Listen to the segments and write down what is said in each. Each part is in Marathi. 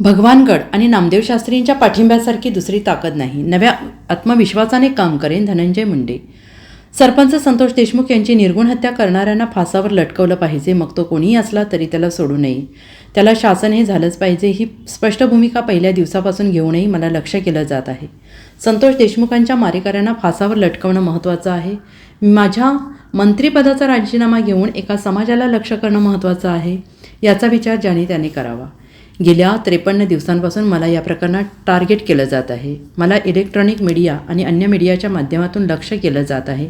भगवानगड आणि नामदेव शास्त्रींच्या पाठिंब्यासारखी दुसरी ताकद नाही. नव्या आत्मविश्वासाने काम करेन धनंजय मुंडे. सरपंच संतोष देशमुख यांची निर्गुण हत्या करणाऱ्यांना फासावर लटकवलं पाहिजे मग तो कोणीही असला तरी त्याला सोडू नये. त्याला शासन हे झालंच पाहिजे ही स्पष्ट भूमिका पहिल्या दिवसापासून घेऊनही मला लक्ष केलं जात आहे. संतोष देशमुखांच्या मारेकऱ्यांना फासावर लटकवणं महत्त्वाचं आहे. माझ्या मंत्रिपदाचा राजीनामा घेऊन एका समाजाला लक्ष करणं महत्त्वाचं आहे याचा विचार ज्याने त्याने करावा. गेल्या त्रेपन्न दिवसांपासून मला या प्रकरणात टार्गेट केलं जात आहे. मला इलेक्ट्रॉनिक मीडिया आणि अन्य मीडियाच्या माध्यमातून लक्ष केलं जात आहे.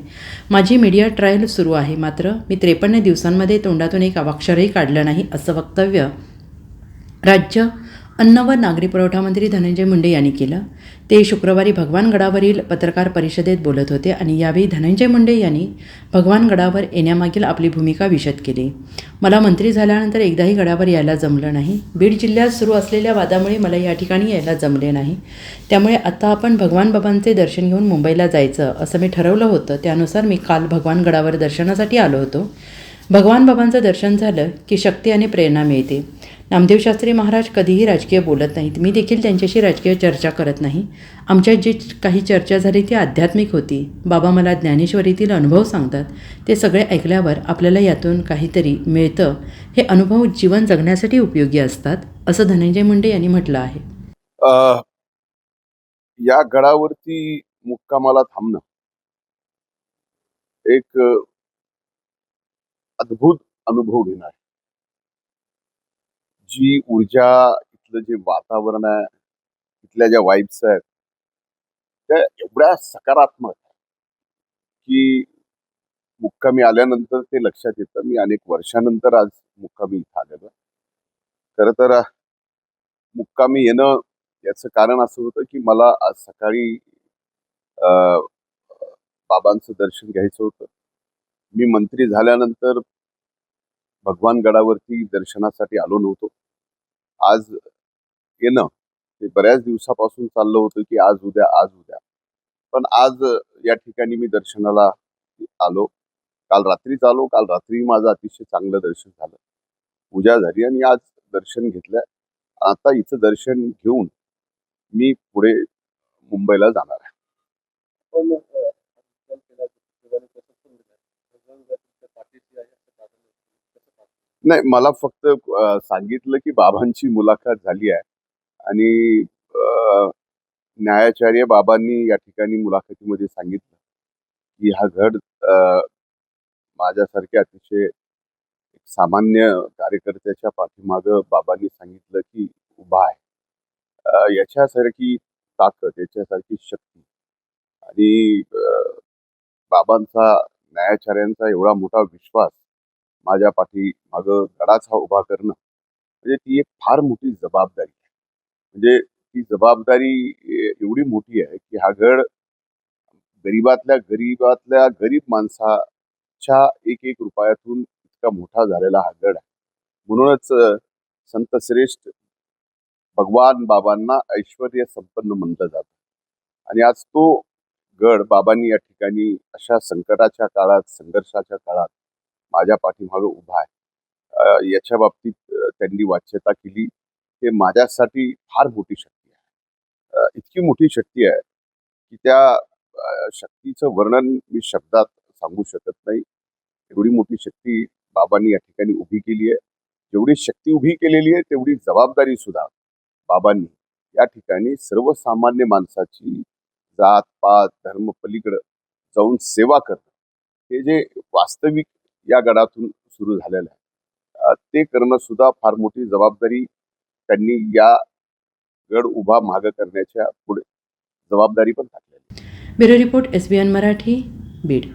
माझी मीडिया ट्रायल सुरू आहे मात्र मी त्रेपन्न दिवसांमध्ये तोंडातून एक अवाक्षरही काढलं नाही असं वक्तव्य राज्य अन्न व नागरी पुरवठा मंत्री धनंजय मुंडे यांनी केलं. ते शुक्रवारी भगवानगडावरील पत्रकार परिषदेत बोलत होते आणि यावेळी धनंजय मुंडे यांनी भगवानगडावर येण्यामागील आपली भूमिका विशद केली. मला मंत्री झाल्यानंतर एकदाही गडावर यायला जमलं नाही. बीड जिल्ह्यात सुरू असलेल्या वादामुळे मला या ठिकाणी यायला जमले नाही. त्यामुळे आता आपण भगवान बाबांचे दर्शन घेऊन मुंबईला जायचं असं मी ठरवलं होतं. त्यानुसार मी काल भगवानगडावर दर्शनासाठी आलो होतो. भगवान बाबांचं दर्शन झालं की शक्ती आणि प्रेरणा मिळते. नामदेव शास्त्री महाराज कधीही राजकीय बोलत नाहीत. मी देखील त्यांच्याशी राजकीय चर्चा करत नाही. आमच्यात जी काही चर्चा झाली ती आध्यात्मिक होती. बाबा मला ज्ञानेश्वरीतील अनुभव सांगतात. ते सगळे ऐकल्यावर आपल्याला यातून काहीतरी मिळतं. हे अनुभव जीवन जगण्यासाठी उपयोगी असतात असं धनंजय मुंडे यांनी म्हटलं आहे. या गडावरती मुक्कामाला थांबणं. एक अद्भुत अनुभव घेणार. जी ऊर्जा इथलं जे वातावरण आहे इथल्या ज्या वाईब्स आहेत त्या एवढ्या सकारात्मक की मुक्कामी आल्यानंतर ते लक्षात येतं. मी अनेक वर्षानंतर आज मुक्कामी इथं आलेलो खरं तर मुक्कामी येणं याचं कारण असं होतं की मला आज सकाळी बाबांचं दर्शन घ्यायचं होतं. मी मंत्री झाल्यानंतर भगवान गडावरती दर्शनासाठी आलो नव्हतो. आज येणं ते बऱ्याच दिवसापासून चाललं होतं की आज उद्या आज उद्या. पण आज या ठिकाणी मी दर्शनाला आलो. काल रात्रीच आलो. काल रात्री माझं अतिशय चांगलं दर्शन झालं. पूजा झाली आणि आज दर्शन घेतलं. आता इथं दर्शन घेऊन मी पुढे मुंबईला जाणार आहे पण अ, आपण केला देवाने कसं पण दिलं भगवान तुमच्या पाठीशी आहे असं कारण नाही. कसं पाहता? नाही मला फक्त सांगितलं की बाबांची मुलाखत झाली आहे आणि न्यायाचार्य बाबांनी या ठिकाणी मुलाखतीमध्ये सांगितलं की हा घड माझ्यासारख्या अतिशय एक सामान्य कार्यकर्त्याच्या पाठीमागं बाबांनी सांगितलं की उभा आहे. याच्यासारखी ताकद याच्यासारखी शक्ती आणि बाबांचा न्यायाचार्यांचा एवढा मोठा विश्वास माझ्या पाठी माग गडाचा उभा करणं म्हणजे ती एक फार मोठी जबाबदारी आहे. म्हणजे ती जबाबदारी एवढी मोठी आहे की हा गड गरीबातल्या गरीबातल्या गरीब माणसाच्या एक एक रुपयातून इतका मोठा झालेला हा गड आहे. म्हणूनच संत श्रेष्ठ भगवान बाबांना ऐश्वर संपन्न म्हटलं जातं. आणि आज तो गड बाबांनी या ठिकाणी अशा संकटाच्या काळात संघर्षाच्या काळात माझ्या पाठीमागे उभा आहे. याच्या बाबतीत त्यांनी वाच्यता केली. हे माझ्यासाठी फार मोठी शक्ती आहे. इतकी मोठी शक्ती आहे की त्या शक्तीचं वर्णन मी शब्दात सांगू शकत नाही. एवढी मोठी शक्ती बाबांनी या ठिकाणी उभी केली आहे. जेवढी शक्ती उभी केलेली आहे तेवढी जबाबदारी सुद्धा बाबांनी या ठिकाणी सर्वसामान्य माणसाची जात पात धर्म पलीकडं जाऊन सेवा करणं. हे जे वास्तविक या गडातून सुरू झालेलं आहे ते करणं सुद्धा फार मोठी जबाबदारी त्यांनी या गड उभा माग करण्याच्या पुढे जबाबदारी पण टाकलेली आहे. Bureau report S B N Marathi Beed